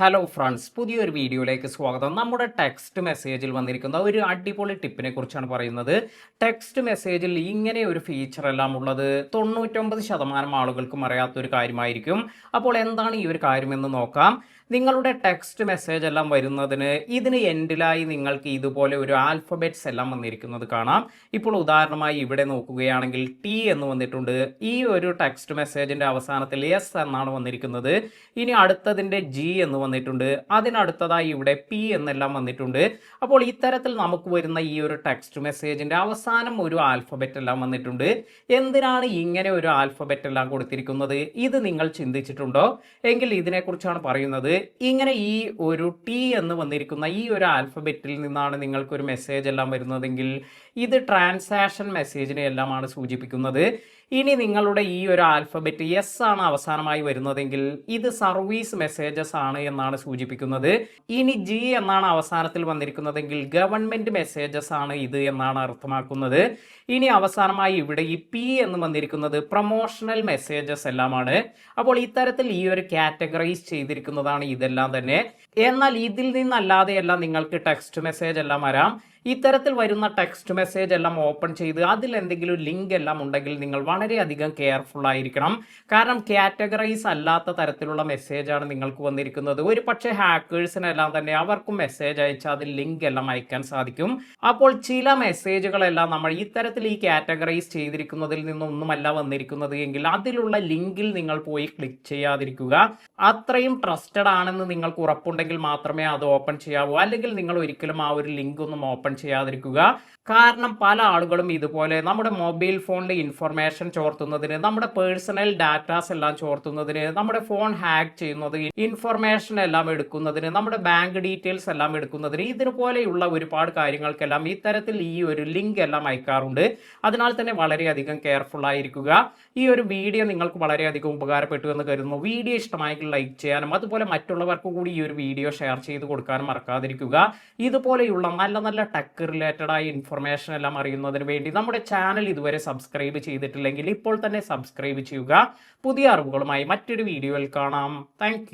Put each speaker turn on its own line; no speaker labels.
Hello friends പുതിയൊരു വീഡിയോയിലേക്ക് സ്വാഗതം. നമ്മുടെ ടെക്സ്റ്റ് മെസ്സേജിൽ വന്നിരിക്കുന്ന ഒരു അടിപൊളി ടിപ്പിനെ കുറിച്ചാണ് പറയുന്നത്. ടെക്സ്റ്റ് മെസ്സേജിൽ ഇങ്ങനെ ഒരു ഫീച്ചർ എല്ലാം ഉള്ളത് തൊണ്ണൂറ്റൊമ്പത് ശതമാനം ആളുകൾക്കും അറിയാത്തൊരു കാര്യമായിരിക്കും. അപ്പോൾ എന്താണ് ഈ ഒരു കാര്യമെന്ന് നോക്കാം. നിങ്ങളുടെ ടെക്സ്റ്റ് മെസ്സേജ് എല്ലാം വരുന്നതിന് ഇതിന് എൻഡിലായി നിങ്ങൾക്ക് ഇതുപോലെ ഒരു ആൽഫബറ്റ്സ് എല്ലാം വന്നിരിക്കുന്നത് കാണാം. ഇപ്പോൾ ഉദാഹരണമായി ഇവിടെ നോക്കുകയാണെങ്കിൽ ടി എന്ന് വന്നിട്ടുണ്ട്. ഈ ഒരു ടെക്സ്റ്റ് മെസ്സേജിന്റെ അവസാനത്തിൽ എസ് എന്നാണ് വന്നിരിക്കുന്നത്. ഇനി അടുത്തതിന്റെ ജി എന്ന് വന്നിട്ടുണ്ട്. അതിനടുത്തതായി ഇവിടെ പി എന്നെല്ലാം വന്നിട്ടുണ്ട്. അപ്പോൾ ഇത്തരത്തിൽ നമുക്ക് വരുന്ന ഈ ഒരു ടെക്സ്റ്റ് മെസ്സേജിന്റെ അവസാനം ഒരു ആൽഫബറ്റ് എല്ലാം വന്നിട്ടുണ്ട്. എന്തിനാണ് ഇങ്ങനെ ഒരു ആൽഫബറ്റ് എല്ലാം കൊടുത്തിരിക്കുന്നത്? ഇത് നിങ്ങൾ ചിന്തിച്ചിട്ടുണ്ടോ? എങ്കിൽ ഇതിനെക്കുറിച്ചാണ് പറയുന്നത്. ഇങ്ങനെ ഈ ഒരു ടി എന്ന് വന്നിരിക്കുന്ന ഈ ഒരു ആൽഫബറ്റിൽ നിന്നാണ് നിങ്ങൾക്കൊരു മെസ്സേജ് എല്ലാം വരുന്നതെങ്കിൽ ഇത് ട്രാൻസാക്ഷൻ മെസ്സേജിനെ എല്ലാമാണ് സൂചിപ്പിക്കുന്നത്. ഇനി നിങ്ങളുടെ ഈ ഒരു ആൽഫബറ്റ് എസ് ആണ് അവസാനമായി വരുന്നതെങ്കിൽ ഇത് സർവീസ് മെസ്സേജസ് ആണ് എന്നാണ് സൂചിപ്പിക്കുന്നത്. ഇനി ജി എന്നാണ് അവസാനത്തിൽ വന്നിരിക്കുന്നതെങ്കിൽ ഗവൺമെന്റ് മെസ്സേജസ് ആണ് ഇത് എന്നാണ് അർത്ഥമാക്കുന്നത്. ഇനി അവസാനമായി ഇവിടെ ഈ പി എന്ന് വന്നിരിക്കുന്നത് പ്രൊമോഷണൽ മെസ്സേജസ് എല്ലാമാണ്. അപ്പോൾ ഇത്തരത്തിൽ ഈ ഒരു കാറ്റഗറൈസ് ചെയ്തിരിക്കുന്നതാണ് ഇതെല്ലാം തന്നെ. എന്നാൽ ഇതിൽ നിന്നല്ലാതെയെല്ലാം നിങ്ങൾക്ക് ടെക്സ്റ്റ് മെസ്സേജ് എല്ലാം വരാം. ഇത്തരത്തിൽ വരുന്ന ടെക്സ്റ്റ് മെസ്സേജ് എല്ലാം ഓപ്പൺ ചെയ്ത് അതിൽ എന്തെങ്കിലും ലിങ്ക് എല്ലാം ഉണ്ടെങ്കിൽ നിങ്ങൾ വളരെയധികം കെയർഫുൾ ആയിരിക്കണം. കാരണം കാറ്റഗറൈസ് അല്ലാത്ത തരത്തിലുള്ള മെസ്സേജാണ് നിങ്ങൾക്ക് വന്നിരിക്കുന്നത്. ഒരു പക്ഷേ ഹാക്കേഴ്സിനെല്ലാം തന്നെ അവർക്കും മെസ്സേജ് അയച്ച് അതിൽ ലിങ്ക് എല്ലാം അയക്കാൻ സാധിക്കും. അപ്പോൾ ചില മെസ്സേജുകളെല്ലാം നമ്മൾ ഇത്തരത്തിൽ ഈ കാറ്റഗറൈസ് ചെയ്തിരിക്കുന്നതിൽ നിന്നൊന്നുമല്ല വന്നിരിക്കുന്നത് എങ്കിൽ അതിലുള്ള ലിങ്കിൽ നിങ്ങൾ പോയി ക്ലിക്ക് ചെയ്യാതിരിക്കുക. അത്രയും ട്രസ്റ്റഡ് ആണെന്ന് നിങ്ങൾക്ക് ഉറപ്പുണ്ടെങ്കിൽ മാത്രമേ അത് ഓപ്പൺ ചെയ്യാവൂ. അല്ലെങ്കിൽ നിങ്ങൾ ഒരിക്കലും ആ ഒരു ലിങ്ക് ഒന്നും ഓപ്പൺ ചെയ്യാതിരിക്കുക. കാരണം പല ആളുകളും ഇതുപോലെ നമ്മുടെ മൊബൈൽ ഫോണിൽ ഇൻഫർമേഷൻ ചോർത്തുന്നതിന് നമ്മുടെ പേഴ്സണൽ ഡാറ്റാസ് എല്ലാം ചോർത്തുന്നതിന് നമ്മുടെ ഫോൺ ഹാക്ക് ചെയ്യുന്നത് ഇൻഫർമേഷൻ എല്ലാം എടുക്കുന്നതിന് നമ്മുടെ ബാങ്ക് ഡീറ്റെയിൽസ് എല്ലാം എടുക്കുന്നതിന് ഇതുപോലെയുള്ള ഒരുപാട് കാര്യങ്ങൾക്കെല്ലാം ഇത്തരത്തിൽ ഈ ഒരു ലിങ്ക് എല്ലാം അയക്കാറുണ്ട്. അതിനാൽ തന്നെ വളരെയധികം കെയർഫുൾ ആയിരിക്കുക. ഈ ഒരു വീഡിയോ നിങ്ങൾക്ക് വളരെയധികം ഉപകാരപ്പെട്ടു എന്ന് കരുതുന്നു. വീഡിയോ ഇഷ്ടമായെങ്കിൽ ലൈക്ക് ചെയ്യാനും അതുപോലെ മറ്റുള്ളവർക്ക് കൂടി ഈ ഒരു വീഡിയോ ഷെയർ ചെയ്ത് കൊടുക്കാനും മറക്കാതിരിക്കുക. ഇതുപോലെയുള്ള നല്ല നല്ല ടെക് റിലേറ്റഡ് ആയ ഇൻഫർമേഷൻ എല്ലാം അറിയുന്നതിന് വേണ്ടി നമ്മുടെ ചാനൽ ഇതുവരെ സബ്സ്ക്രൈബ് ചെയ്തിട്ടില്ലെങ്കിൽ ഇപ്പോൾ തന്നെ സബ്സ്ക്രൈബ് ചെയ്യുക. പുതിയ അറിവുകളുമായി മറ്റൊരു വീഡിയോയിൽ കാണാം. താങ്ക്